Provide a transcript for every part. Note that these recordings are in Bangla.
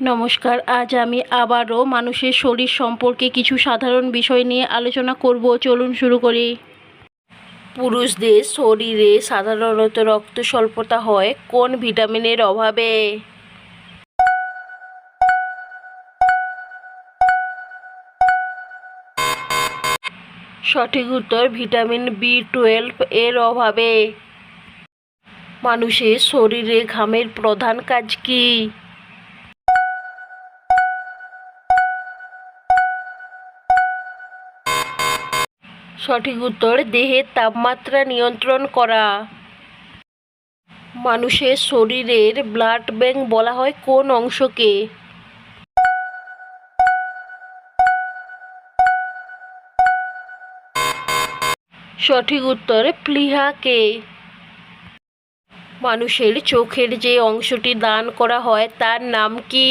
নমস্কার, আজ আমি আবারও মানুষের শরীর সম্পর্কে কিছু সাধারণ বিষয় নিয়ে আলোচনা করব। চলুন শুরু করি। পুরুষদের শরীরে সাধারণত রক্ত স্বল্পতা হয়, কোন ভিটামিনের অভাবে? সঠিক উত্তর, ভিটামিন বি টুয়েলভ এর অভাবে। মানুষের শরীরে ঘামের প্রধান কাজ কী? সঠিক উত্তর দেহের তাপমাত্রা নিয়ন্ত্রণ করা। মানুষের শরীরের ব্লাড ব্যাংক বলা হয় কোন অংশকে? সঠিক উত্তর প্লিহাকে মানুষের চোখের যে অংশটি দান করা হয় তার নাম কি?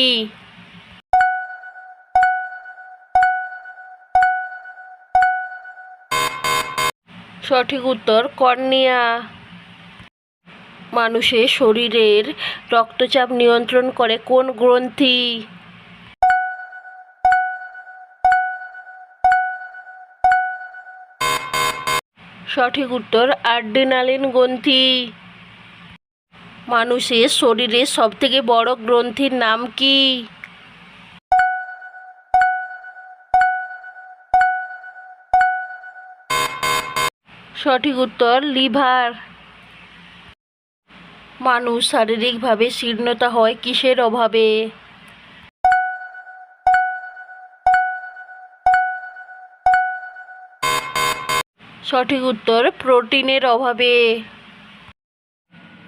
সঠিক উত্তর, কর্নিয়া। মানুষের শরীরের রক্তচাপ নিয়ন্ত্রণ করে কোন গ্রন্থি? সঠিক উত্তর আর্ডিনালিন গ্রন্থি। মানুষের শরীরের সবথেকে বড় গ্রন্থির নাম কি? সঠিক উত্তর, লিভার। মানুষ শারীরিকভাবে শীর্ণতা হয় কিসের অভাবে? সঠিক উত্তর, প্রোটিনের অভাবে।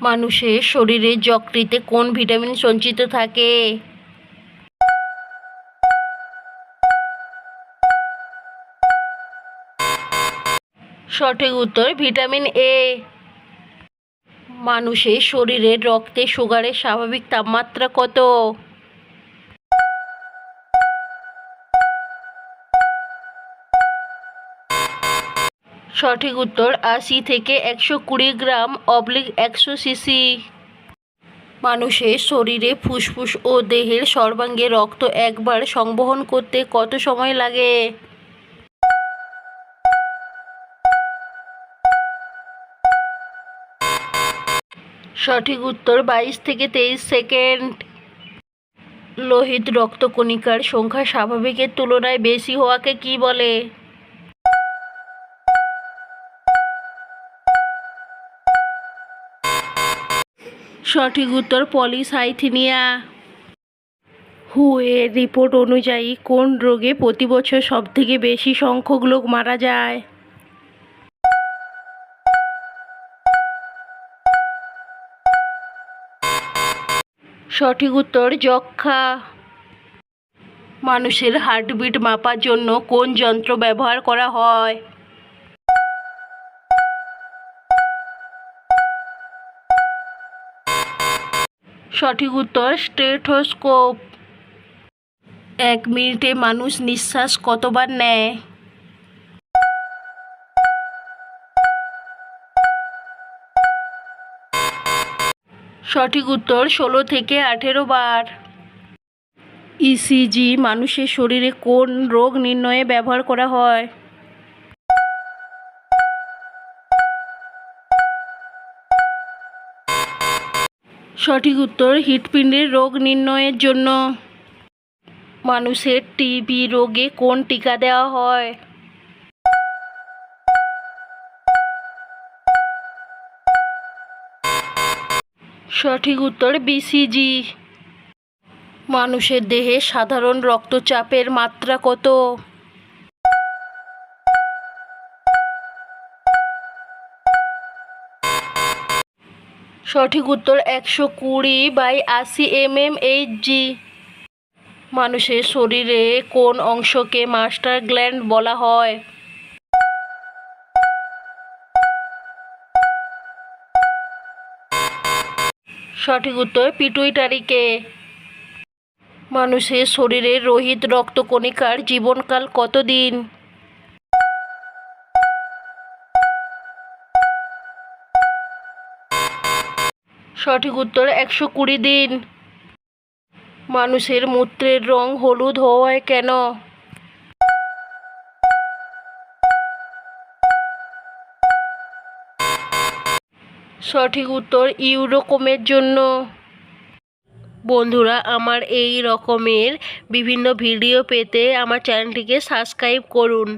মানুষের শরীরে যকৃতে কোন ভিটামিন সঞ্চিত থাকে? সঠিক উত্তর, ভিটামিন এ মানুষের শরীরের রক্তে সুগারের স্বাভাবিক তাপমাত্রা কত? সঠিক উত্তর, আশি থেকে একশো কুড়ি গ্রাম অবলিক একশো সিসি। মানুষের শরীরে ফুসফুস ও দেহের সর্বাঙ্গে রক্ত একবার সংবহন করতে কত সময় লাগে? সঠিক উত্তর বাইশ থেকে তেইশ সেকেন্ড। লোহিত রক্তকণিকার সংখ্যা স্বাভাবিকের তুলনায় বেশি হওয়াকে কি বলে? সঠিক উত্তর পলিসাইথিনিয়া। হু এর রিপোর্ট অনুযায়ী কোন রোগে প্রতি বছর সবথেকে বেশি সংখ্যক লোক মারা যায়? সঠিক উত্তর, যক্ষা। মানুষের হার্টবিট মাপার জন্য কোন যন্ত্র ব্যবহার করা হয়? সঠিক উত্তর, স্টেথোস্কোপ। এক মিনিটে মানুষ নিঃশ্বাস কতবার নেয়? সঠিক উত্তর ষোলো থেকে আঠেরো বার। ইসিজি মানুষের শরীরে কোন রোগ নির্ণয়ে ব্যবহার করা হয়? সঠিক উত্তর হৃৎপিণ্ডের রোগ নির্ণয়ের জন্য। মানুষের টিবি রোগে কোন টিকা দেওয়া হয়? সঠিক উত্তর বিসিজি। মানুষের দেহে সাধারণ রক্তচাপের মাত্রা কত? সঠিক উত্তর একশো কুড়ি বাই আশি এম এম এইচ জি। মানুষের শরীরে কোন অংশকে মাস্টার গ্ল্যান্ড বলা হয়? সঠিক উত্তর পিটুইটারিকে মানুষের শরীরে রোহিত রক্তকণিকার জীবনকাল কতদিন? সঠিক উত্তর একশো কুড়ি দিন। মানুষের মূত্রের রং হলুদ হয় কেন? সঠিক উত্তর ইউরোকমের জন্য। বন্ধুরা, আমার এই রকমের বিভিন্ন ভিডিও পেতে আমার চ্যানেলটিকে সাবস্ক্রাইব করুন।